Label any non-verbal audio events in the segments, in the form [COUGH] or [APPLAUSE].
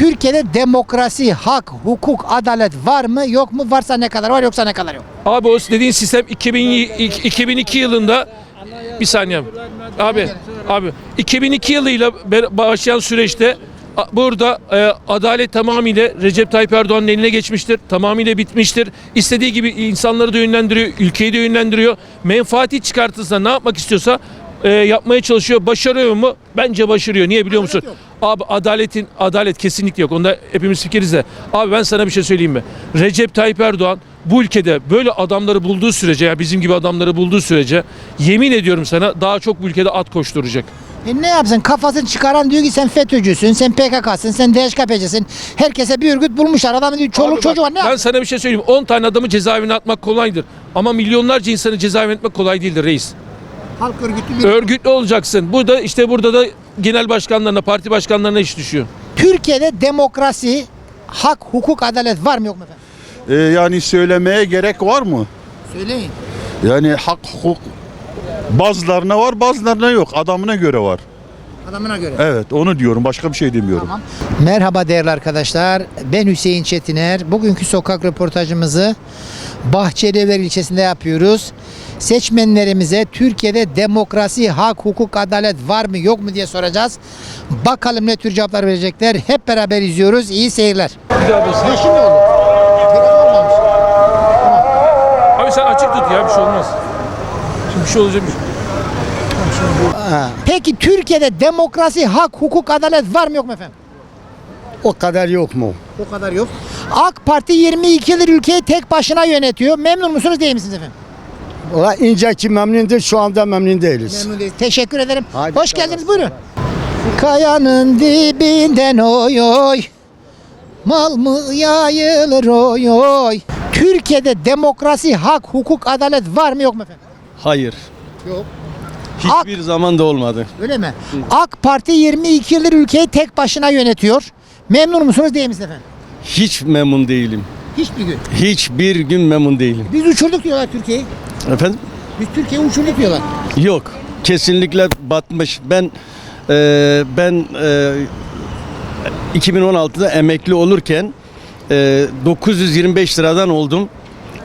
Türkiye'de demokrasi, hak, hukuk, adalet var mı yok mu? Varsa ne kadar var yoksa ne kadar yok? Abi o dediğin sistem 2000, 2002 yılında bir saniye. Abi abi 2002 yılıyla başlayan süreçte burada e, adalet tamamıyla Recep Tayyip Erdoğan'ın eline geçmiştir. Tamamıyla bitmiştir. İstediği gibi insanları da yönlendiriyor, ülkeyi de yönlendiriyor. Menfaati çıkartırsa ne yapmak istiyorsa e, yapmaya çalışıyor. Başarıyor mu? Bence başarıyor. Niye biliyor musun? Abi adaletin adalet kesinlikle yok. Onda hepimiz fikiriz de. Abi ben sana bir şey söyleyeyim mi? Recep Tayyip Erdoğan bu ülkede böyle adamları bulduğu sürece ya bizim gibi adamları bulduğu sürece yemin ediyorum sana daha çok bu ülkede at koşturacak. E ne yapsın? Kafasını çıkaran diyor ki sen FETÖ'cüsün, sen PKK'sın, sen DHKPC'sin. Herkese bir örgüt bulmuşlar. Adamın diyor çoluk Abi çocuğu var. Ne Ben yapsın? sana bir şey söyleyeyim. 10 tane adamı cezaevine atmak kolaydır. Ama milyonlarca insanı cezaevine atmak kolay değildir reis. Halk örgütü bir... Örgütlü olacaksın. Bu da işte burada da genel başkanlarına, parti başkanlarına iş düşüyor. Türkiye'de demokrasi, hak, hukuk, adalet var mı yok mu efendim? Ee, yani söylemeye gerek var mı? Söyleyin. Yani hak hukuk bazılarına var bazılarına yok. Adamına göre var. Adamına göre. Evet onu diyorum başka bir şey demiyorum. Tamam. Merhaba değerli arkadaşlar. Ben Hüseyin Çetiner. Bugünkü sokak röportajımızı Bahçelievler ilçesinde yapıyoruz. Seçmenlerimize Türkiye'de demokrasi, hak, hukuk, adalet var mı yok mu diye soracağız. Bakalım ne tür cevaplar verecekler. Hep beraber izliyoruz. İyi seyirler. Bir. Ne şimdi oldu? Abi sen açık tut ya bir şey olmaz. Şimdi bir şey olacak. Peki Türkiye'de demokrasi, hak, hukuk, adalet var mı yok mu efendim? O kadar yok mu? O kadar yok. AK Parti 22 yıldır ülkeyi tek başına yönetiyor. Memnun musunuz değil misiniz efendim? Valla inceki memnundur şu anda memnun değiliz. Memnun. Teşekkür ederim. Haydi Hoş geldiniz buyurun. Kayanın dibinden oy oy. Mal mı yayılır oy oy. Türkiye'de demokrasi, hak, hukuk, adalet var mı yok mu efendim? Hayır. Yok. Hiçbir zaman da olmadı. Öyle mi? AK Parti 22 yıldır ülkeyi tek başına yönetiyor. Memnun musunuz değil misiniz efendim? Hiç memnun değilim. Hiçbir gün. Hiçbir gün memnun değilim. Biz uçurduk diyorlar Türkiye'yi. Efendim? Biz Türkiye'yi uçurduk diyorlar. Yok. Kesinlikle batmış. Ben e, ben e, 2016'da emekli olurken e, 925 liradan oldum.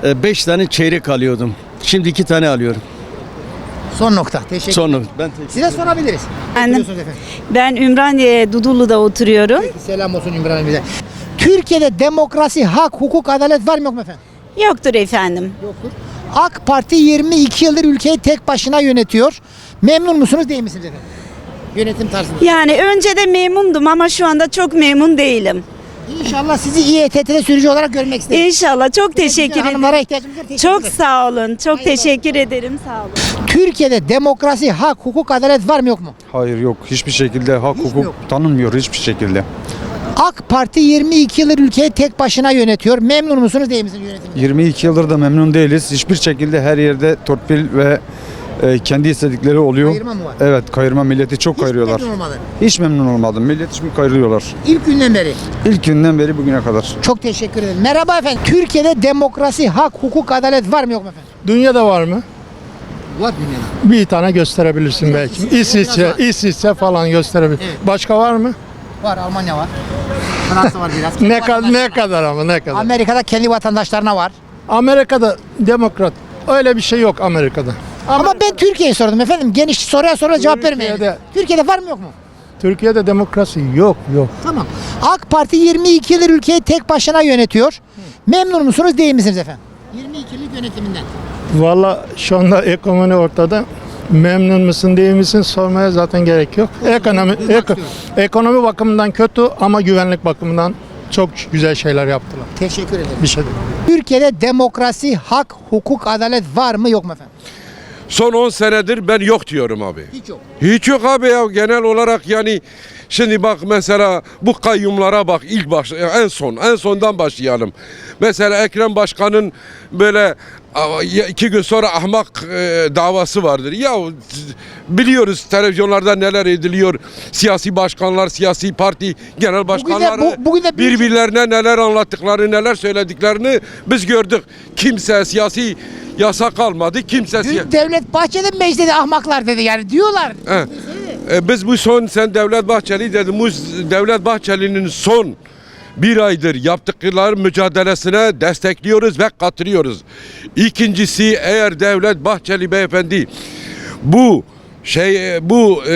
5 tane çeyrek alıyordum. Şimdi 2 tane alıyorum. Son nokta. Teşekkür Sonra ben Size sorabiliriz. Efendim. Ben Ümraniye Dudullu'da oturuyorum. Peki, selam olsun İmran bize. Türkiye'de demokrasi, hak, hukuk, adalet var mı yok mu efendim? Yoktur efendim. Yoktur. AK Parti 22 yıldır ülkeyi tek başına yönetiyor. Memnun musunuz değil misiniz efendim? Yönetim tarzında. Yani önce de memnundum ama şu anda çok memnun değilim. İnşallah sizi İETT'de sürücü olarak görmek isterim. İnşallah çok teşekkür ederim. Hanımlara ihtiyacımız var. Teşekkür Çok ederim. sağ olun. Çok Hayırlı teşekkür ederim. Sağ olun. Türkiye'de demokrasi, hak, hukuk, adalet var mı yok mu? Hayır yok hiçbir şekilde hak hukuk yok? tanınmıyor hiçbir şekilde. AK Parti 22 yıldır ülkeyi tek başına yönetiyor. Memnun musunuz değil misiniz yönetiminden? 22 yıldır da memnun değiliz. Hiçbir şekilde her yerde torpil ve e, kendi istedikleri oluyor. Kayırma mı var? Evet kayırma milleti çok Hiç kayırıyorlar. memnun olmadı. Hiç memnun olmadım. Millet hiç mi kayırıyorlar? İlk günden beri. İlk günden beri bugüne kadar. Çok teşekkür ederim. Merhaba efendim. Türkiye'de demokrasi, hak, hukuk, adalet var mı yok mu efendim? Dünyada var mı? Var dünyada. Bir tane gösterebilirsin belki. İsviçre, İsviçre, falan gösterebilir. Evet. Başka var mı? Var Almanya var. Fransa var biraz. [LAUGHS] Ne kadar ne kadar ama ne kadar. Amerika'da kendi vatandaşlarına var. Amerika'da demokrat. Öyle bir şey yok Amerika'da. Ama ben Türkiye'yi sordum efendim. Geniş soruya soruya cevap vermeyin. Türkiye'de- Türkiye'de var mı yok mu? Türkiye'de demokrasi yok yok. Tamam. AK Parti 22 yıldır ülkeyi tek başına yönetiyor. Memnun musunuz değil misiniz efendim? 22 yıllık yönetiminden. Valla şu anda ekonomi ortada. Memnun musun değil misin sormaya zaten gerek yok. Ekonomi istiyorum. ekonomi bakımından kötü ama güvenlik bakımından çok güzel şeyler yaptılar. Teşekkür ederim. Bir şey değil. Türkiye'de demokrasi, hak, hukuk, adalet var mı yok mu efendim? Son 10 senedir ben yok diyorum abi. Hiç yok. Hiç yok abi ya genel olarak yani şimdi bak mesela bu kayyumlara bak ilk baş en son en sondan başlayalım. Mesela Ekrem Başkan'ın böyle iki gün sonra ahmak e, davası vardır. Ya biliyoruz televizyonlarda neler ediliyor. Siyasi başkanlar, siyasi parti genel başkanları bu- bugün de bir- birbirlerine neler anlattıklarını, neler söylediklerini biz gördük. Kimse siyasi yasa kalmadı. Kimse Dün Devlet Bahçeli mecliste ahmaklar dedi yani diyorlar. He. E, biz bu son sen Devlet Bahçeli dedin. Bu Devlet Bahçeli'nin son bir aydır yaptıkları mücadelesine destekliyoruz ve katılıyoruz. İkincisi eğer Devlet Bahçeli beyefendi bu şey bu e,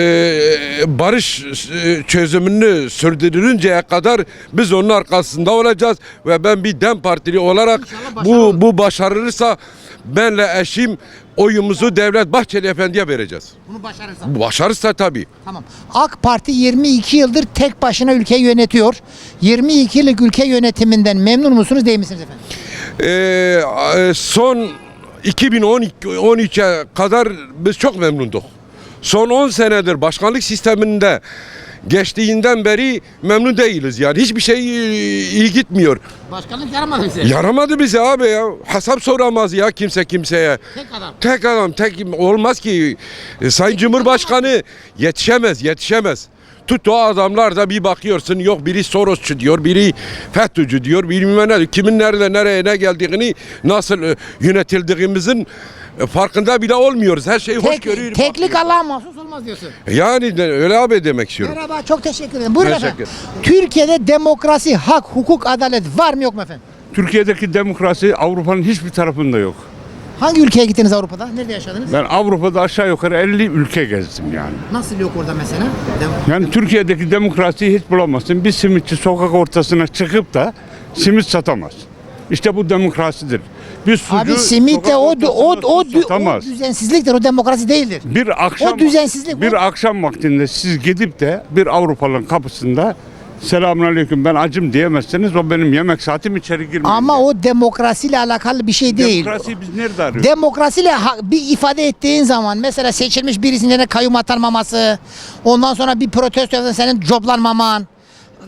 barış e, çözümünü sürdürünceye kadar biz onun arkasında olacağız ve ben bir Dem Partili olarak bu bu başarılırsa benle eşim oyumuzu Devlet Bahçeli Efendi'ye vereceğiz. Bunu başarırsa. Bu Başarırsa tabii. Tamam. AK Parti 22 yıldır tek başına ülkeyi yönetiyor. 22 yıllık ülke yönetiminden memnun musunuz değil misiniz efendim? Ee, son 2013'e kadar biz çok memnunduk. Son 10 senedir başkanlık sisteminde geçtiğinden beri memnun değiliz yani. Hiçbir şey e, iyi gitmiyor. Başkanlık yaramadı bize. Yaramadı bize abi ya. Hesap soramaz ya kimse kimseye. Tek adam. Tek adam tek olmaz ki. E, Sayın Cumhurbaşkanı yetişemez yetişemez. Tut o adamlar da bir bakıyorsun yok biri Sorosçu diyor, biri FETÖ'cü diyor, bilmem ne. Kimin nerede nereye ne geldiğini, nasıl e, yönetildiğimizin e, farkında bile olmuyoruz. Her şeyi hoş Tek, görüyoruz. teklik Allah'a mahsus olmaz diyorsun. Yani de- öyle abi demek istiyorum. Merhaba çok teşekkür ederim. Buyurun Teşekkür. efendim. Türkiye'de demokrasi, hak, hukuk, adalet var mı yok mu efendim? Türkiye'deki demokrasi Avrupa'nın hiçbir tarafında yok. Hangi ülkeye gittiniz Avrupa'da? Nerede yaşadınız? Ben Avrupa'da aşağı yukarı 50 ülke gezdim yani. Nasıl yok orada mesela? Dem- Yani Türkiye'deki demokrasiyi hiç bulamazsın. Bir simitçi sokak ortasına çıkıp da simit satamaz. İşte bu demokrasidir. Bir sucu Abi simit de o, o, o, o, satamaz. düzensizliktir, o demokrasi değildir. bir akşam o düzensizlik, bir o- akşam vaktinde siz gidip de bir Avrupalı'nın kapısında Selamünaleyküm ben acım diyemezseniz o benim yemek saatim içeri girmiyor. Ama o demokrasiyle alakalı bir şey değil. Demokrasiyi biz nerede arıyoruz? Demokrasiyle bir ifade ettiğin zaman mesela seçilmiş birisinin kayyum atanmaması, ondan sonra bir protesto senin coplanmaman,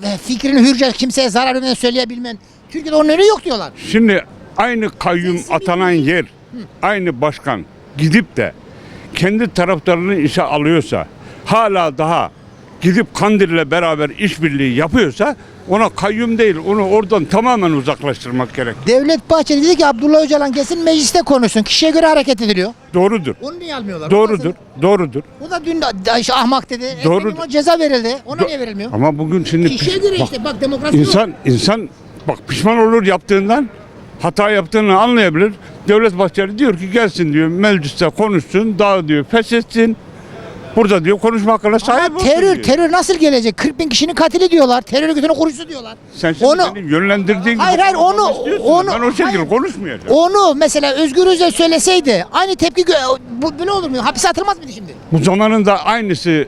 ve fikrini hürce kimseye zarar vermeden söyleyebilmen. Türkiye'de onun önü yok diyorlar. Şimdi aynı kayyum atanan yer, aynı başkan gidip de kendi taraftarını işe alıyorsa, hala daha gidip Kandil'le beraber işbirliği yapıyorsa ona kayyum değil, onu oradan tamamen uzaklaştırmak gerek. Devlet Bahçeli dedi ki Abdullah Öcalan gelsin mecliste konuşsun. Kişiye göre hareket ediliyor. Doğrudur. Onu niye almıyorlar? Doğrudur. Doğrudur. O da dün da işte ahmak dedi. Doğrudur. Efendim o ceza verildi. Ona Do- niye verilmiyor? Ama bugün şimdi Kişiye piş- göre bak, işte bak demokrasi yok. insan insan bak pişman olur yaptığından hata yaptığını anlayabilir. Devlet Bahçeli diyor ki gelsin diyor mecliste konuşsun, daha diyor feshetsin. Burada diyor konuşma hakkına sahip olsun terör diyor. terör nasıl gelecek? 40 bin kişinin katili diyorlar. Terör örgütünün kurucusu diyorlar. Sen şimdi Onu- benim yönlendirdiğin Hayır, gibi hayır, onu- konuşmamı istiyorsun. onu- ben o şekilde hayır. konuşmayacağım. Onu mesela Özgür Özel söyleseydi aynı tepki gö- bu böyle olur mu? Hapise atılmaz mıydı şimdi? Bu zamanında aynısı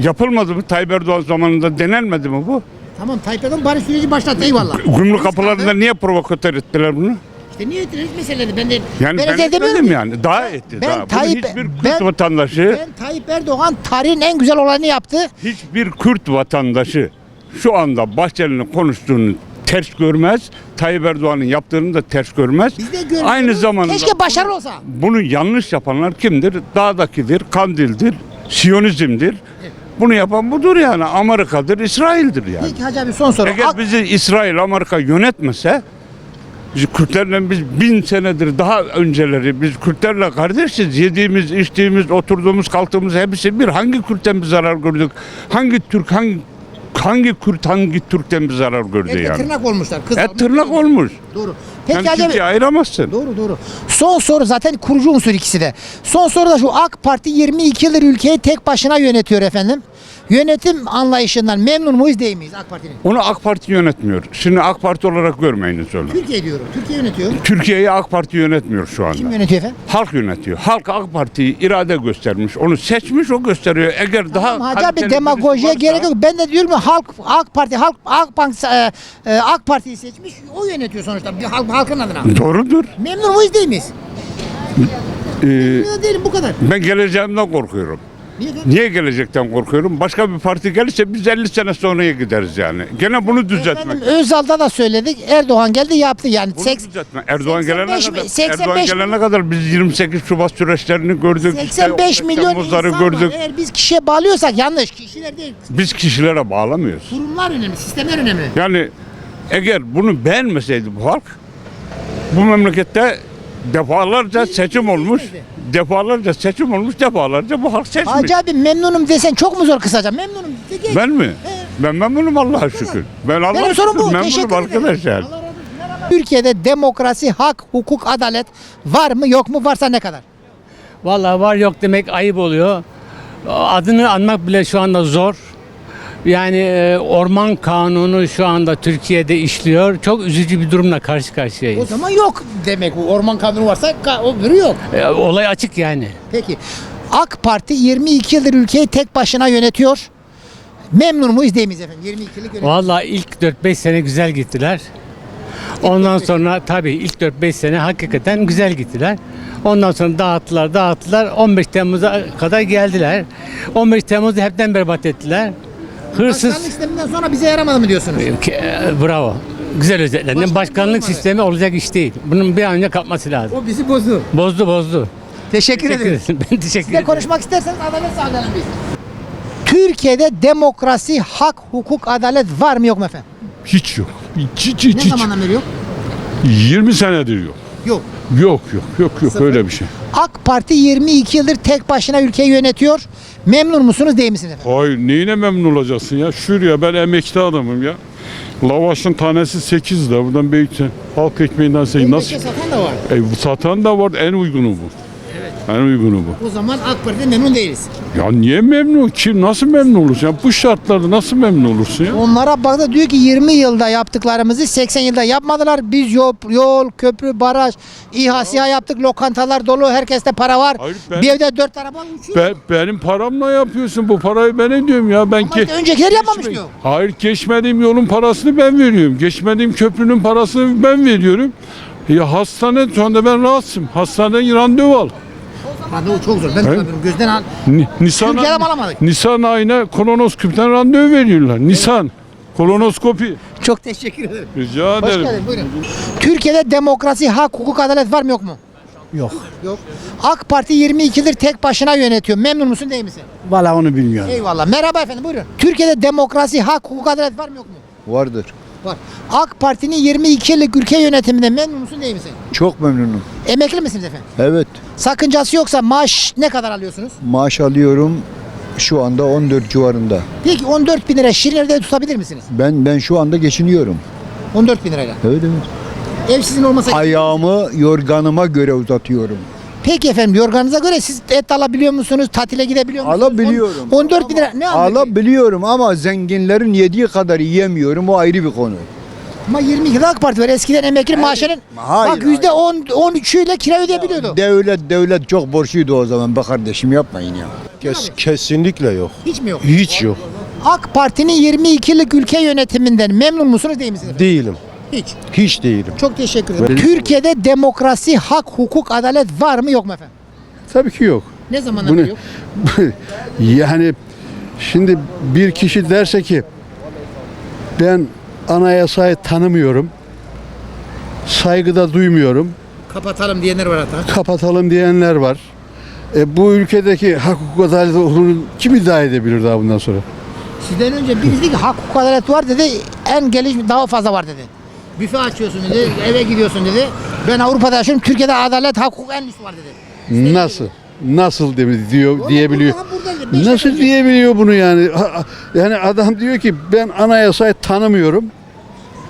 yapılmadı mı? Tayyip Erdoğan zamanında denenmedi mi bu? Tamam Tayyip Erdoğan barış süreci başlattı eyvallah. Gümrük kapılarında niye provokatör ettiler bunu? İşte niye ettiler meselede ben de Yani ben, etmedim yani. Daha etti. ben daha. Bunu Tayyip- hiçbir Kürt ben- vatandaşı Ben Tayyip Erdoğan tarihin en güzel olayını yaptı. hiçbir Kürt vatandaşı şu anda Bahçeli'nin konuştuğunu ters görmez. Tayyip Erdoğan'ın yaptığını da ters görmez. Biz de görmüyoruz. Aynı zamanda Keşke başarılı olsa. bunu yanlış yapanlar kimdir? Dağdakidir, Kandil'dir, Siyonizmdir. Bunu yapan budur yani. Amerika'dır, İsrail'dir yani. Peki Hacı abi son soru. Eğer Ak- bizi İsrail, Amerika yönetmese biz Kürtlerle biz bin senedir daha önceleri biz Kürtlerle kardeşiz. Yediğimiz, içtiğimiz, oturduğumuz, kalktığımız hepsi bir. Hangi Kürt'ten bir zarar gördük? Hangi Türk, hangi hangi Kürt, hangi Türk'ten bir zarar gördü Etle yani? tırnak olmuşlar. Kız Et tırnak olmuş. Doğru. Peki Hacı abi- Türkiye ayıramazsın. Doğru doğru. Son soru zaten kurucu unsur ikisi de. Son soru da şu AK Parti 22 yıldır ülkeyi tek başına yönetiyor efendim. Yönetim anlayışından memnun muyuz değil miyiz AK Parti'nin? Onu AK Parti yönetmiyor. Şimdi AK Parti olarak görmeyiniz onu. Türkiye diyorum. Türkiye yönetiyor. Türkiye'yi AK Parti yönetmiyor şu anda. Kim yönetiyor efendim? Halk yönetiyor. Halk AK Parti'yi irade göstermiş. Onu seçmiş o gösteriyor. Eğer daha Tamam, Hacı abi demagojiye varsa- gerek yok. Ben de diyorum ki halk AK Parti halk AK Bank e, e, AK Parti'yi seçmiş. O yönetiyor sonuçta bir halk, halkın adına. Doğrudur. Memnun muyuz değil miyiz? Ee, Memnun değilim bu kadar. ben geleceğimden korkuyorum. Niye? Niye gelecekten korkuyorum? Başka bir parti gelirse biz 50 sene sonraya gideriz yani. Gene bunu düzeltmek. Efendim Özal'da da söyledik. Erdoğan geldi yaptı yani. Bunu Seks- düzeltme. Erdoğan gelene 85 mi- kadar 85 Erdoğan gelene kadar biz 28 Şubat süreçlerini gördük. işte 85 15 milyon Temmuzları insan gördük. var. Eğer biz kişiye bağlıyorsak yanlış. Kişiler değil. Biz kişilere bağlamıyoruz. Kurumlar önemli, sistemler önemli. Yani eğer bunu beğenmeseydi bu halk bu memlekette defalarca seçim olmuş. Defalarca seçim olmuş, defalarca bu halk seçmiş. Hacı abi memnunum desen çok mu zor kısaca? Memnunum. de geç. Ben mi? Ben memnunum Allah'a şükür. Ben Allah'a Benim sorum şükür bu. Teşekkür memnunum ederim. arkadaş yani. Allah razı olsun. Merhaba. Türkiye'de demokrasi, hak, hukuk, adalet var mı yok mu? Varsa ne kadar? Vallahi var yok demek ayıp oluyor. Adını anmak bile şu anda zor. Yani e, orman kanunu şu anda Türkiye'de işliyor. Çok üzücü bir durumla karşı O karşıyayız. zaman yok demek bu. Orman kanunu varsa ka- o biri yok. E, olay açık yani. Peki. AK Parti 22 yıldır ülkeyi tek başına yönetiyor. Memnun muyuz değil miyiz efendim? 22 yıllık yönetim. Vallahi ilk 4-5 sene güzel gittiler. Ondan sonra tabii ilk 4-5 sene hakikaten güzel gittiler. Ondan sonra dağıttılar, dağıttılar. 15 Temmuz'a kadar geldiler. 15 Temmuz'u hepten berbat ettiler. Hırsız. Başkanlık sisteminden sonra bize yaramadı mı diyorsunuz? Ke- Bravo. Güzel özetledin. Başkanlık Başkanlık sistemi olacak iş değil. Bunun bir an önce kalkması lazım. O bizi bozdu. Bozdu bozdu. Teşekkür, Teşekkür ederiz. ederim. [LAUGHS] Ben teşekkür Siz de ederim. konuşmak isterseniz adalet sağlayalım biz. Türkiye'de demokrasi, hak, hukuk, adalet var mı yok mu efendim? Hiç yok. Hiç, hiç, hiç, Ne hiç. zamandan beri yok? 20 senedir yok. Yok. Yok yok yok yok Sıfır. öyle bir şey. AK Parti 22 yıldır tek başına ülkeyi yönetiyor. Memnun musunuz değil misiniz efendim? Hayır neyine memnun olacaksın ya? Şuraya ben emekli adamım ya. Lavaşın tanesi 8 lira. Buradan büyükten halk ekmeğinden 8. Nasıl? Satan da var. E, satan da var. En uygunu bu. En uygunu bu. O zaman AK Parti'den memnun değiliz. Ya niye memnun? Kim nasıl memnun olursun? Ya bu şartlarda nasıl memnun olursun ya? Onlara baktı diyor ki 20 yılda yaptıklarımızı 80 yılda yapmadılar. Biz yol, yol köprü, baraj, İHA, SİHA yaptık. Lokantalar dolu. Herkeste para var. Hayır, ben- Bir evde 4 araba uçuyor. Be- benim paramla yapıyorsun bu parayı ben ediyorum ya. Ben Ama ki öncekiler yapmamış diyor. Hayır geçmediğim yolun parasını ben veriyorum. Geçmediğim köprünün parasını ben veriyorum. Ya hastane şu anda ben rahatsızım. Hastaneden randevu al. Randevu çok zor. Ben de alamıyorum. Gözden al. Ni- Nisan, Türkiye'de mi alamadık? Nisan ayına kolonoskopiden randevu veriyorlar. Nisan. Kolonoskopi. Çok teşekkür ederim. Rica Hoş ederim. geldin buyurun. Türkiye'de demokrasi, hak, hukuk, adalet var mı yok mu? Yok. Yok. AK Parti 22 yıldır tek başına yönetiyor. Memnun musun değil misin? Valla onu bilmiyorum. Eyvallah. Merhaba efendim buyurun. Türkiye'de demokrasi, hak, hukuk, adalet var mı yok mu? Vardır. Var. AK Parti'nin 22 yıllık ülke yönetiminde memnun musun değil misin? Çok memnunum. Emekli misiniz efendim? Evet. Sakıncası yoksa maaş ne kadar alıyorsunuz? Maaş alıyorum şu anda 14 civarında. Peki 14 bin lira şirin evde tutabilir misiniz? Ben ben şu anda geçiniyorum. 14 bin lirayla. Evet evet. Ev sizin olmasa... Ayağımı yorganıma göre uzatıyorum. Peki efendim yorganınıza göre siz et alabiliyor musunuz? Tatile gidebiliyor musunuz? Alabiliyorum. On- 14 bin lira ne alabiliyor? Alabiliyorum ama zenginlerin yediği kadar yiyemiyorum. O ayrı bir konu. Ama 22 AK Parti var. Eskiden emekli maaşının Hayır, bak yüzde 10 13'üyle kira ödeyebiliyordu. Devlet devlet çok borçluydu o zaman be kardeşim yapmayın ya. Kes- kesinlikle yok. Hiç mi yok? Hiç yok. AK Parti'nin 22 yıllık ülke yönetiminden memnun musunuz değil misiniz? Değilim. Hiç. Hiç değilim. Çok teşekkür ederim. Türkiye'de demokrasi, hak, hukuk, adalet var mı yok mu efendim? Tabii ki yok. Ne zamandan Bunu- yok? [LAUGHS] yani şimdi bir kişi derse ki ben anayasayı tanımıyorum, saygıda duymuyorum, Kapatalım diyenler var hatta. kapatalım diyenler var. E, bu ülkedeki hak hukuk adalet olduğunu kim iddia edebilir daha bundan sonra? Sizden önce birisi ki hak, hukuk, adalet var dedi. En gelişmiş daha fazla var dedi. Büfe açıyorsun dedi, eve gidiyorsun dedi. Ben Avrupa'da yaşıyorum, Türkiye'de adalet, hak, hukuk en üst var dedi. Nasıl? Nasıl de, diyor diyebiliyor. Burada, Nasıl önce. diyebiliyor bunu yani? Yani adam diyor ki ben anayasayı tanımıyorum,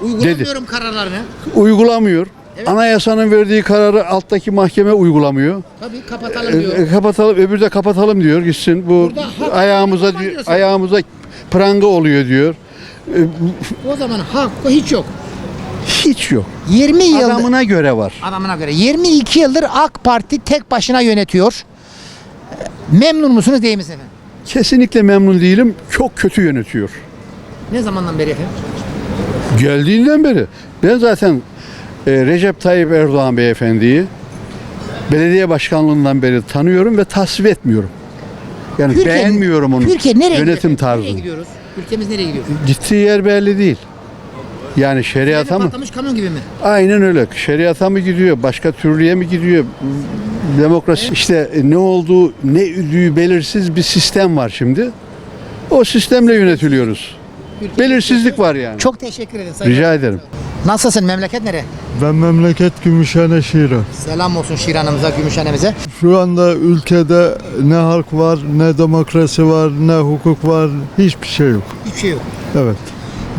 Uygulamıyorum kararlarını. uygulamıyor. Evet. Anayasanın verdiği kararı alttaki mahkeme uygulamıyor. Tabii kapatalım diyor. E, e, kapatalım, öbür de kapatalım diyor gitsin. Bu Burada ayağımıza ayağımıza pranga oluyor diyor. E, O zaman hak, hukuk hiç yok. Hiç yok. 20 yıldır Adamına göre var. adamına göre 22 yıldır AK Parti tek başına yönetiyor. Ee, Memnun musunuz değil misiniz efendim? Kesinlikle memnun değilim. Çok kötü yönetiyor. Ne zamandan beri efendim? Geldiğinden beri. Ben zaten e, Recep Tayyip Erdoğan beyefendiyi belediye başkanlığından beri tanıyorum ve tasvip etmiyorum. Yani beğenmiyorum onun Türkiye nereye gidiyor yönetim efendim? tarzını. Nereye gidiyoruz? Ülkemiz nereye gidiyor? Gittiği yer belli değil. Yani şeriata mı? Patlamış kamyon gibi mi? Aynen öyle. Şeriata mı gidiyor? Başka türlüye mi gidiyor? Demokrasi işte e, ne olduğu, ne üdüğü belirsiz bir sistem var şimdi. O sistemle yönetiliyoruz. Ülke- Belirsizlik var yani. Çok teşekkür ederim. Sayın Rica ederim. Nasılsın? Memleket nere? Ben memleket Gümüşhane Şiran. Selam olsun Şiran'ımıza, Gümüşhane'mize. Şu anda ülkede ne halk var, ne demokrasi var, ne hukuk var, hiçbir şey yok. Hiçbir şey yok. Evet.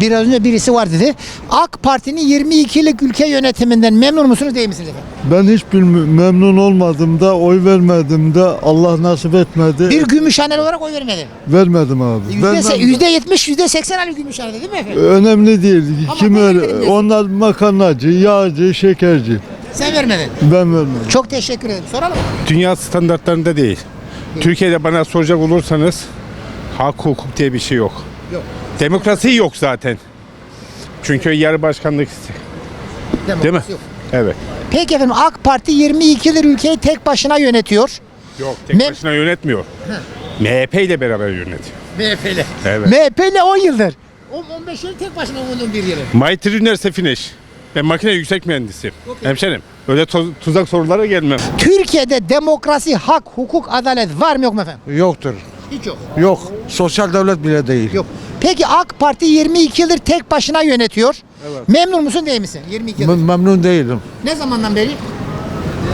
Biraz önce birisi var dedi. AK Parti'nin 22 yıllık ülke yönetiminden memnun musunuz değil misiniz efendim? Ben hiç bilmi- memnun olmadım da, oy vermedim de, Allah nasip etmedi. Bir Gümüşhaneli olarak oy vermedi. Vermedim abi. Vermem. yüzde yetmiş, yüzde seksen Ali Gümüşhane'de değil mi efendim? Önemli değil. Ama Kim ben öyle? vermedim. Onlar makarnacı, yağcı, şekerci. Sen vermedin. Ben vermedim. Çok teşekkür ederim. Soralım. Dünya standartlarında değil. Türkiye'de bana soracak olursanız hak hukuk diye bir şey yok. Yok. Demokrasi yok zaten. Çünkü yarı başkanlık Demokrasi Değil mi? Yok. evet. Peki efendim AK Parti 22 yıldır ülkeyi tek başına yönetiyor. Yok tek Me- başına yönetmiyor. MHP ile beraber yönetiyor. MHP'li. Evet. MHP ile 10 yıldır. 15 yıl tek başına 11 yılı. Maytri Üniversite Fineş. Ben makine yüksek mühendisiyim. Hemşerim. Öyle toz- tuzak sorulara gelmem. Türkiye'de demokrasi, hak, hukuk, adalet var mı yok mu efendim? Yoktur. Hiç yok. Yok. Sosyal devlet bile değil. Yok. Peki AK Parti 22 yıldır tek başına yönetiyor. Memnun musun değil misin? 22 yıldır. memnun değilim. ne zamandan beri?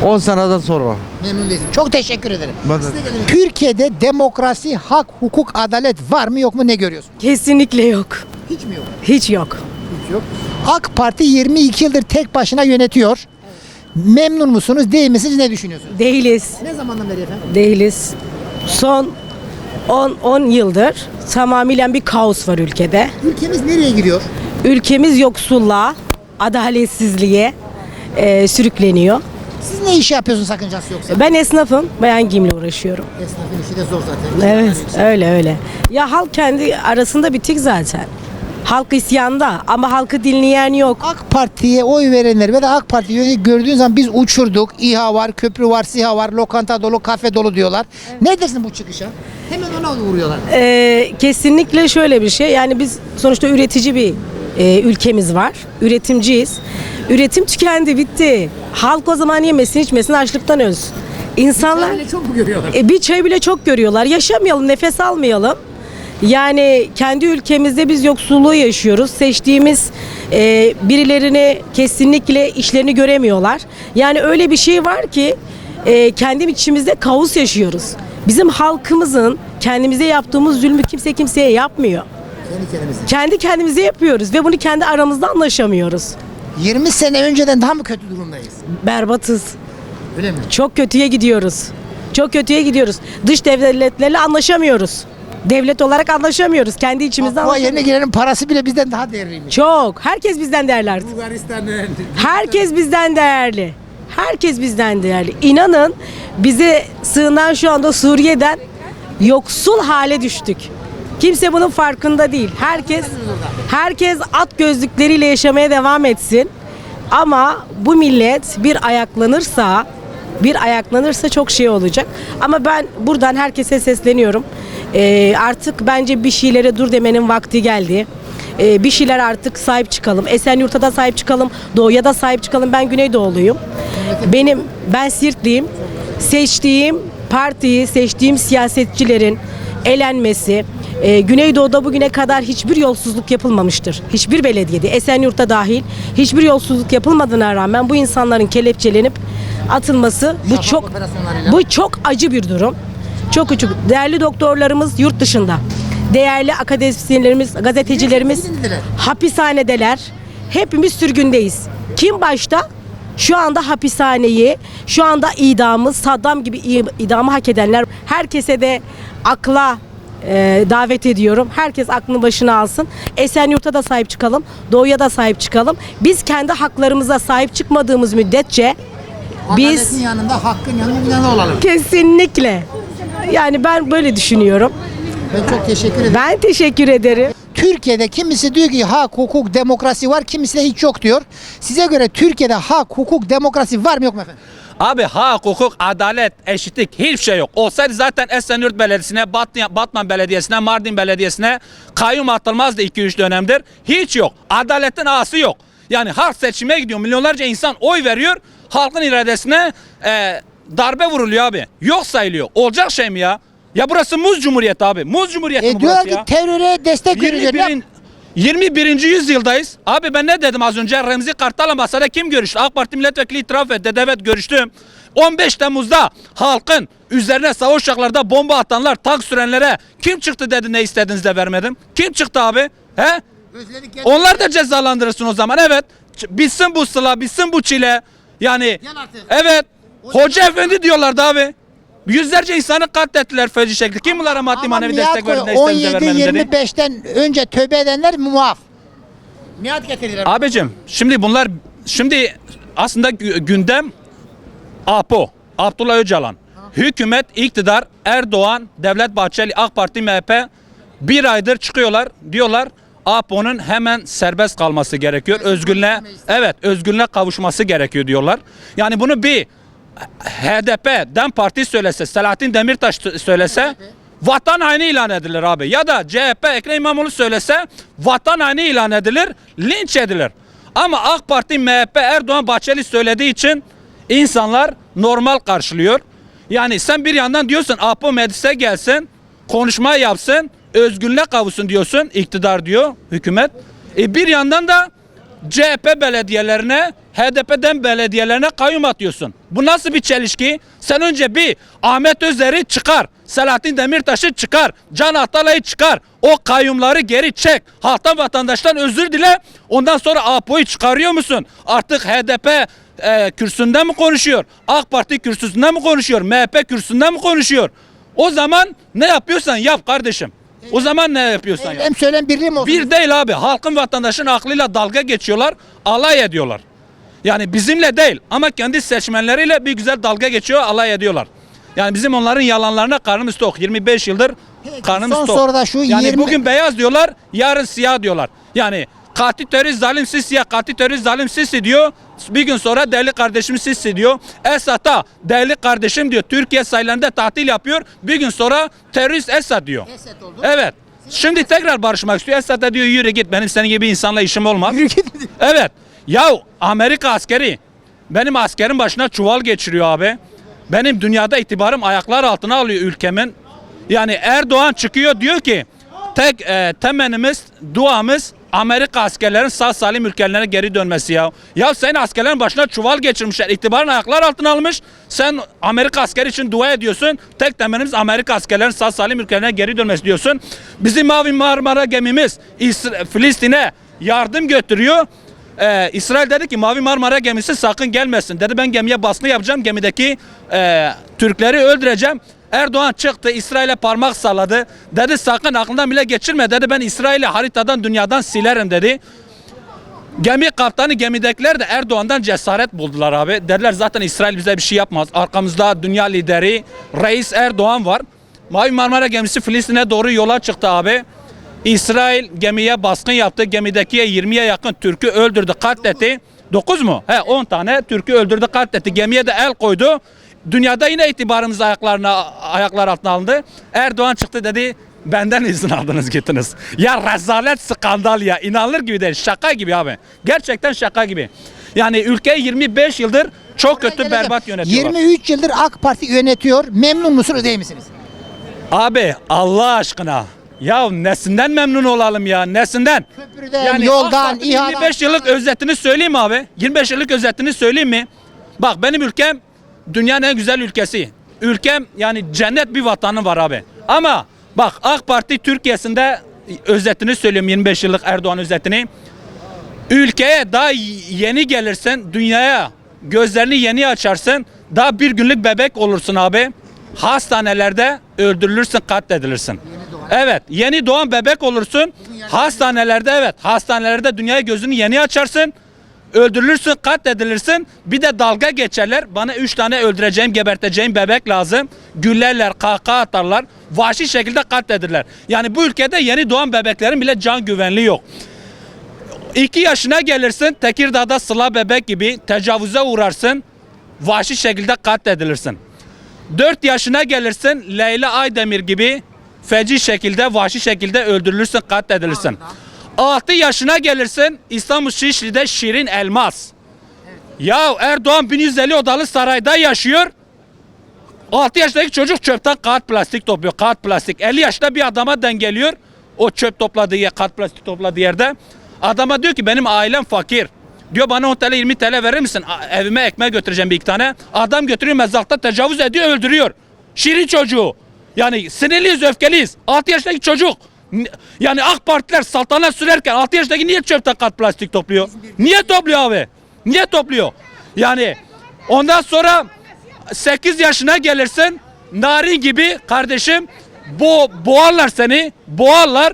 10 seneden sonra. Memnun değilsin. Çok teşekkür ederim. Ben de- Türkiye'de demokrasi, hak, hukuk, adalet var mı yok mu ne görüyorsun? Kesinlikle yok. Hiç mi yok? Hiç yok. Hiç yok. AK Parti 22 yıldır tek başına yönetiyor. Memnun musunuz değil misiniz ne düşünüyorsunuz? Değiliz. Ne zamandan beri efendim? Değiliz. Son 10 10 yıldır tamamıyla bir kaos var ülkede. Ülkemiz nereye gidiyor? Ülkemiz yoksulluğa, adaletsizliğe e, sürükleniyor. Siz ne iş yapıyorsunuz sakıncası yoksa? Ben esnafım, bayan giyimle uğraşıyorum. Esnafın işi de zor zaten. Evet, öyle öyle. Ya halk kendi arasında bitik zaten. Halk isyanda ama halkı dinleyen yok. AK Parti'ye oy verenler ve de AK Parti yönetimi gördüğün zaman biz uçurduk. İHA var, köprü var, SİHA var, lokanta dolu, kafe dolu diyorlar. Ne dersin bu çıkışa? Hemen ona vuruyorlar. Ee, kesinlikle şöyle bir şey. Yani biz sonuçta üretici bir e, ülkemiz var. Üretimciyiz. Üretim tükendi, bitti. Halk o zaman yemesin, içmesin, açlıktan ölsün. İnsanlar çok mu görüyorlar? e, bir çay bile çok görüyorlar. Yaşamayalım, nefes almayalım. Yani kendi ülkemizde biz yoksulluğu yaşıyoruz. Seçtiğimiz e, birilerini kesinlikle işlerini göremiyorlar. Yani öyle bir şey var ki e, kendi içimizde kaos yaşıyoruz. Bizim halkımızın kendimize yaptığımız zulmü kimse kimseye yapmıyor. Kendi kendimize. Kendi kendimize yapıyoruz ve bunu kendi aramızda anlaşamıyoruz. 20 sene önceden daha mı kötü durumdayız? Berbatız. Öyle mi? Çok kötüye gidiyoruz. Çok kötüye gidiyoruz. Dış devletlerle anlaşamıyoruz. Devlet olarak anlaşamıyoruz. Kendi içimizde Bu yerine anlaşamıyoruz. girenin parası bile bizden daha değerliymiş. Çok. Herkes bizden değerli artık. Bulgaristan'dan. Herkes bizden değerli. Herkes bizden değerli. İnanın bize sığınan şu anda Suriye'den yoksul hale düştük. Kimse bunun farkında değil. Herkes herkes at gözlükleriyle yaşamaya devam etsin. Ama bu millet bir ayaklanırsa bir ayaklanırsa çok şey olacak. Ama ben buradan herkese sesleniyorum. Ee, artık bence bir şeylere dur demenin vakti geldi. Ee, bir şeyler artık sahip çıkalım. Esenyurt'a da sahip çıkalım. Doğu'ya da sahip çıkalım. Ben Güneydoğuluyum. Benim ben Sirtliyim. Seçtiğim partiyi, seçtiğim siyasetçilerin elenmesi, e, Güneydoğu'da bugüne kadar hiçbir yolsuzluk yapılmamıştır. Hiçbir belediyede, Esenyurt'ta dahil hiçbir yolsuzluk yapılmadığına rağmen bu insanların kelepçelenip atılması bu çok bu çok acı bir durum. Çok acı. Değerli doktorlarımız yurt dışında. Değerli akademisyenlerimiz, gazetecilerimiz hapishanedeler. Hepimiz sürgündeyiz. Kim başta? Şu anda hapishaneyi, şu anda idamı, Saddam gibi idamı hak edenler. Herkese de akla e, davet ediyorum. Herkes aklını başına alsın. Esenyurt'a da sahip çıkalım. Doğu'ya da sahip çıkalım. Biz kendi haklarımıza sahip çıkmadığımız müddetçe biz Adaletin yanında, hakkın yanında, yanında olalım. kesinlikle yani ben böyle düşünüyorum. Ben çok teşekkür ederim. Ben teşekkür ederim. Türkiye'de kimisi diyor ki hak, hukuk, demokrasi var, kimisi de hiç yok diyor. Size göre Türkiye'de hak, hukuk, demokrasi var mı yok mu efendim? Abi hak, hukuk, adalet, eşitlik hiçbir şey yok. Olsaydı zaten Esenyurt Belediyesi'ne, Batman, Batman Belediyesi'ne, Mardin Belediyesi'ne kayyum atılmazdı 2-3 dönemdir. Hiç yok. Adaletin ağası yok. Yani halk seçime gidiyor. Milyonlarca insan oy veriyor. Halkın iradesine e, darbe vuruluyor abi. Yok sayılıyor. Olacak şey mi ya? Ya burası muz cumhuriyeti abi. Muz cumhuriyeti mi E diyorlar burası ki ya? teröre destek veriyor. Ne yap- 21'in 21. yüzyıldayız. Abi ben ne dedim az önce? Remzi Kartal'la masada kim görüştü? AK Parti milletvekili itiraf etti. Evet görüştüm. 15 Temmuz'da halkın üzerine savaş uçaklarda bomba atanlar, tank sürenlere kim çıktı dedi ne istediniz de vermedim. Kim çıktı abi? He? Onlar da cezalandırırsın o zaman. Evet. Bitsin bu sıla, bitsin bu çile. Yani evet. Hoca efendi diyorlardı abi. Yüzlerce insanı katlettiler feci şekilde. Kim bunlara maddi Ama manevi destek verdi, ne istediniz de vermedim dedi. 17-25'ten önce tövbe edenler muaf. Miat getirdiler. Abicim şimdi bunlar şimdi aslında gü- gündem APO, Abdullah Öcalan. Hükümet, iktidar, Erdoğan, Devlet Bahçeli, AK Parti, MHP bir aydır çıkıyorlar. Diyorlar APO'nun hemen serbest kalması gerekiyor. Özgürlüğe, evet özgürlüğe kavuşması gerekiyor diyorlar. Yani bunu bir HDP, DEM Parti söylese, Selahattin Demirtaş söylese vatan haini ilan edilir abi. Ya da CHP Ekrem İmamoğlu söylese vatan haini ilan edilir, linç edilir. Ama AK Parti, MHP, Erdoğan, Bahçeli söylediği için insanlar normal karşılıyor. Yani sen bir yandan diyorsun APO meclise gelsin, konuşma yapsın, özgürlüğe kavuşsun diyorsun, iktidar diyor, hükümet. E bir yandan da CHP belediyelerine, HDP'den belediyelerine kayyum atıyorsun. Bu nasıl bir çelişki? Sen önce bir Ahmet Özer'i çıkar, Selahattin Demirtaş'ı çıkar, Can Atalay'ı çıkar. O kayyumları geri çek. Halktan vatandaştan özür dile. Ondan sonra APO'yu çıkarıyor musun? Artık HDP e, kürsüsünde mi konuşuyor? AK Parti kürsüsünde mi konuşuyor? MHP kürsüsünde mi konuşuyor? O zaman ne yapıyorsan yap kardeşim. O zaman ne yapıyorsan yap. Hem söylem birliği mi olsun? Bir değil abi. Halkın vatandaşın aklıyla dalga geçiyorlar. Alay ediyorlar. Yani bizimle değil ama kendi seçmenleriyle bir güzel dalga geçiyor, alay ediyorlar. Yani bizim onların yalanlarına karnımız tok. 25 yıldır karnımız son tok. soruda şu yani 20 bugün beyaz diyorlar, yarın siyah diyorlar. Yani katil terörist zalim sisi ya katil terörist zalim sisi diyor. Bir gün sonra değerli kardeşim sisi diyor. Esat'a değerli kardeşim diyor. Türkiye sayılarında tatil yapıyor. Bir gün sonra terörist Esat diyor. Evet. Şimdi tekrar barışmak istiyor. Esad da diyor yürü git benim senin gibi insanla işim olmaz. Evet. Ya Amerika askeri benim askerin başına çuval geçiriyor abi. Benim dünyada itibarım ayaklar altına alıyor ülkemin. Yani Erdoğan çıkıyor diyor ki tek e, temennimiz, duamız Amerika askerlerin sağ salim ülkelerine geri dönmesi ya. Ya senin askerlerin başına çuval geçirmişler. İtibarın ayaklar altına almış. Sen Amerika askeri için dua ediyorsun. Tek temennimiz Amerika askerlerin sağ salim ülkelerine geri dönmesi diyorsun. Bizim Mavi Marmara gemimiz Filistin'e yardım götürüyor. Ee, İsrail dedi ki Mavi Marmara gemisi sakın gelmesin. Dedi ben gemiye baskı yapacağım. Gemideki e, Türkleri öldüreceğim. Erdoğan çıktı İsrail'e parmak salladı. Dedi sakın aklından bile geçirme dedi. Ben İsrail'i haritadan dünyadan silerim dedi. Gemi kaptanı gemidekiler de Erdoğan'dan cesaret buldular abi. Dediler zaten İsrail bize bir şey yapmaz. Arkamızda dünya lideri Reis Erdoğan var. Mavi Marmara gemisi Filistin'e doğru yola çıktı abi. İsrail gemiye baskın yaptı. Gemideki 20'ye yakın Türk'ü öldürdü, katletti. 9 mu? He 10 tane Türk'ü öldürdü, katletti. Gemiye de el koydu. Dünyada yine itibarımız ayaklarına ayaklar altına alındı. Erdoğan çıktı dedi benden izin aldınız gittiniz. Ya rezalet skandal ya. inanılır gibi değil. Şaka gibi abi. Gerçekten şaka gibi. Yani ülkeyi 25 yıldır çok kötü berbat yönetiyorlar. 23 yıldır AK Parti yönetiyor. Memnun musunuz değil misiniz? Abi Allah aşkına. Ya nesinden memnun olalım ya nesinden? Köprüden, yoldan, İHA'dan. 25 yıllık özetini söyleyeyim abi. 25 yıllık özetini söyleyeyim mi? Bak benim ülkem dünyanın en güzel ülkesi. Ülkem yani cennet bir vatanı var abi. Ama bak AK Parti Türkiye'sinde özetini söylüyorum 25 yıllık Erdoğan özetini. Ülkeye daha yeni gelirsin, dünyaya gözlerini yeni açarsın, daha bir günlük bebek olursun abi. Hastanelerde öldürülürsün, katledilirsin. Evet, yeni doğan bebek olursun. Hastanelerde evet, hastanelerde dünyaya gözünü yeni açarsın. Öldürülürsün, katledilirsin. Bir de dalga geçerler. Bana üç tane öldüreceğim, geberteceğim bebek lazım. Güllerler, kahkaha atarlar. Vahşi şekilde katledirler. Yani bu ülkede yeni doğan bebeklerin bile can güvenliği yok. 2 yaşına gelirsin Tekirdağ'da sıla bebek gibi tecavüze uğrarsın. Vahşi şekilde katledilirsin. 4 yaşına gelirsin Leyla Aydemir gibi feci şekilde vahşi şekilde öldürülürsün katledilirsin. 6 yaşına gelirsin İstanbul Şişli'de Şirin Elmas. Ya Erdoğan 1150 odalı sarayda yaşıyor. 6 yaşındaki çocuk çöpten kağıt plastik topluyor. Kağıt plastik. 50 yaşında bir adama dengeliyor. O çöp topladığı yer, kart plastik topladığı yerde. Adama diyor ki benim ailem fakir. Diyor bana 10 TL 20 TL verir misin? Evime ekmek götüreceğim bir iki tane. Adam götürüyor mezarlıkta tecavüz ediyor öldürüyor. Şirin çocuğu. Yani sinirliyiz öfkeliyiz. 6 yaşındaki çocuk. Yani AK Partiler saltanat sürerken 6 yaşındaki niye çöpten kart plastik topluyor? Niye topluyor abi? Niye topluyor? Yani ondan sonra 8 yaşına gelirsin narin gibi kardeşim bo boğarlar seni boğarlar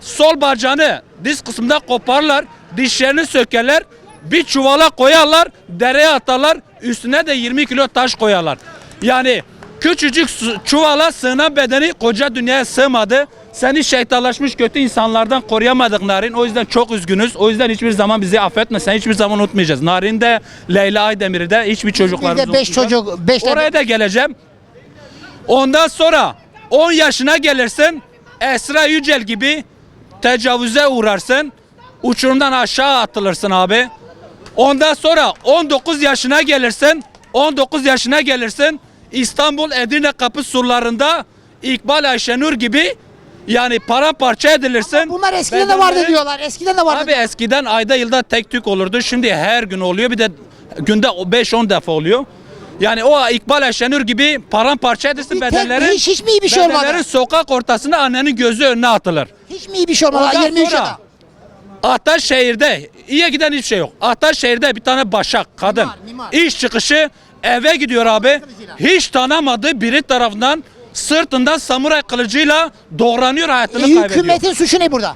sol bacağını diz kısmında koparlar dişlerini sökerler bir çuvala koyarlar dereye atarlar üstüne de 20 kilo taş koyarlar yani küçücük çuvala sığınan bedeni koca dünyaya sığmadı seni şeytanlaşmış kötü insanlardan koruyamadık Narin. O yüzden çok üzgünüz. O yüzden hiçbir zaman bizi affetme. Sen hiçbir zaman unutmayacağız. Narin de Leyla Aydemir'i de hiçbir çocuklarımızı Bizde 5 unutmayacağız. çocuk 5 tane Oraya da geleceğim. Ondan sonra 10 yaşına gelirsin. Esra Yücel gibi tecavüze uğrarsın. Uçurumdan aşağı atılırsın abi. Ondan sonra 19 yaşına gelirsin. 19 yaşına gelirsin. İstanbul Edirne kapı surlarında İkbal Ayşenur gibi yani paramparça edilirsin. Bunlar eskiden de vardı diyorlar. Eskiden de vardı. Abi eskiden ayda yılda tek tük olurdu. Şimdi her gün oluyor. Bir de günde 5-10 defa oluyor. Yani o İkbal Ayşenur gibi paramparça edilsin Bir tek- bedenlerin. hiç- hiç mi iyi bir şey olmadı? bedenlerin sokak ortasında annenin gözü önüne atılır. Hiç mi iyi bir şey olmadı? Ondan 23 sonra yaşında. Ataşehir'de iyi giden hiçbir şey yok. Ataşehir'de bir tane başak kadın mimar. iş çıkışı eve gidiyor abi. Hiç tanımadığı biri tarafından sırtından samuray kılıcıyla doğranıyor hayatını kaybediyor. hükümetin suçu ne burada?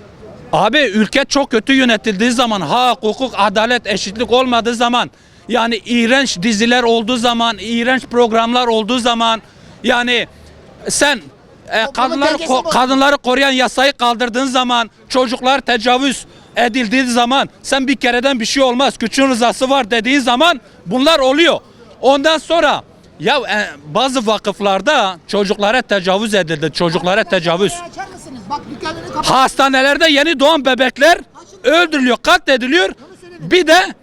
Abi ülke çok kötü yönetildiği zaman hak, hukuk, adalet, eşitlik olmadığı zaman yani iğrenç diziler olduğu zaman, iğrenç programlar olduğu zaman yani sen e, kadınları ko- kadınları koruyan yasayı kaldırdığın zaman, çocuklar tecavüz edildiği zaman sen bir kereden bir şey olmaz. Küçüğün rızası var dediğin zaman bunlar oluyor. Ondan sonra ya e, bazı vakıflarda çocuklara tecavüz edildi. Çocuklara tecavüz. Açar mısınız? Bak dükkanını kapat. Hastanelerde yeni doğan bebekler öldürülüyor, katlediliyor. Bir de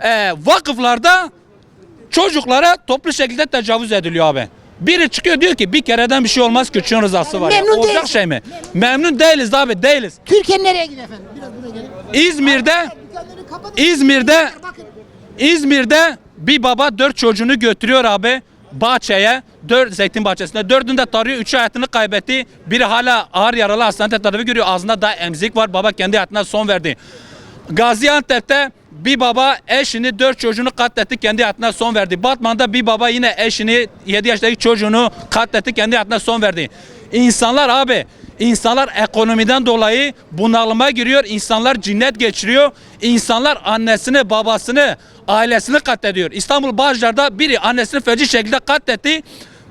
e, vakıflarda çocuklara toplu şekilde tecavüz ediliyor abi. Biri çıkıyor diyor ki bir kereden bir şey olmaz küçüğün rızası var. ya. memnun Olacak değiliz. şey mi? Memnun değiliz abi değiliz. Türkiye nereye gidiyor efendim? Biraz buraya gelin. İzmir'de Dükkanları kapatın. İzmir'de Bakın. İzmir'de bir baba dört çocuğunu götürüyor abi bahçeye. Dört zeytin bahçesinde. Dördünü de tarıyor. Üçü hayatını kaybetti. Biri hala ağır yaralı hastanede tedavi görüyor. Ağzında da emzik var. Baba kendi hayatına son verdi. Gaziantep'te bir baba eşini dört çocuğunu katletti kendi hayatına son verdi. Batman'da bir baba yine eşini 7 yaşındaki çocuğunu katletti kendi hayatına son verdi. İnsanlar abi insanlar ekonomiden dolayı bunalıma giriyor. İnsanlar cinnet geçiriyor. İnsanlar annesini babasını ailesini katlediyor. İstanbul Bağcılar'da biri annesini feci şekilde katletti.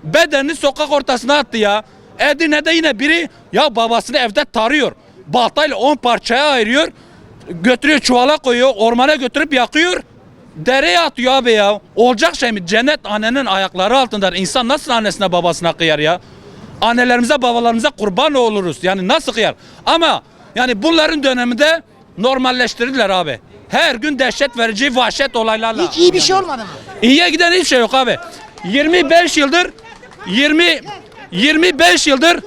Bedenini sokak ortasına attı ya. Edirne'de yine biri ya babasını evde tarıyor. Baltayla 10 parçaya ayırıyor götürüyor çuvala koyuyor ormana götürüp yakıyor dereye atıyor abi ya olacak şey mi cennet annenin ayakları altında insan nasıl annesine babasına kıyar ya annelerimize babalarımıza kurban oluruz yani nasıl kıyar ama yani bunların döneminde normalleştirdiler abi her gün dehşet verici vahşet olaylarla Hiç iyi bir şey olmadı mı? İyiye giden hiçbir şey yok abi 25 yıldır 20 25 yıldır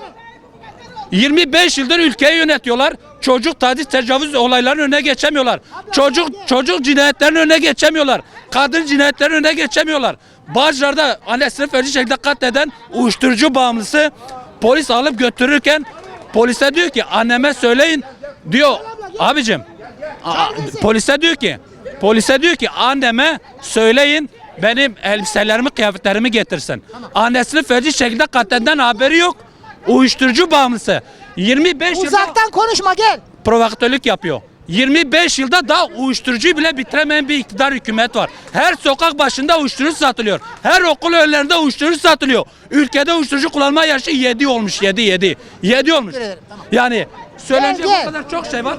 25 yıldır ülkeyi yönetiyorlar. Çocuk taciz tecavüz olaylarının önüne geçemiyorlar. Çocuk çocuk cinayetlerinin önüne geçemiyorlar. Kadın cinayetlerinin önüne geçemiyorlar. Bağcılar'da annesini feci şekilde katleden uyuşturucu bağımlısı polis alıp götürürken polise diyor ki anneme söyleyin diyor abicim a- polise diyor ki polise diyor ki anneme söyleyin benim elbiselerimi kıyafetlerimi getirsin. Annesini feci şekilde katleden haberi yok. Uyuşturucu bağımlısı. 25 yılda Uzaktan konuşma gel. provokatörlük yapıyor. 25 yılda daha uyuşturucuyu bile bitiremeyen bir iktidar hükümet var. Her sokak başında uyuşturucu satılıyor. Her okul önlerinde uyuşturucu satılıyor. Ülkede uyuşturucu kullanma yaşı 7 olmuş. 7 7. 7 olmuş. Yani söylenecek o kadar çok şey var.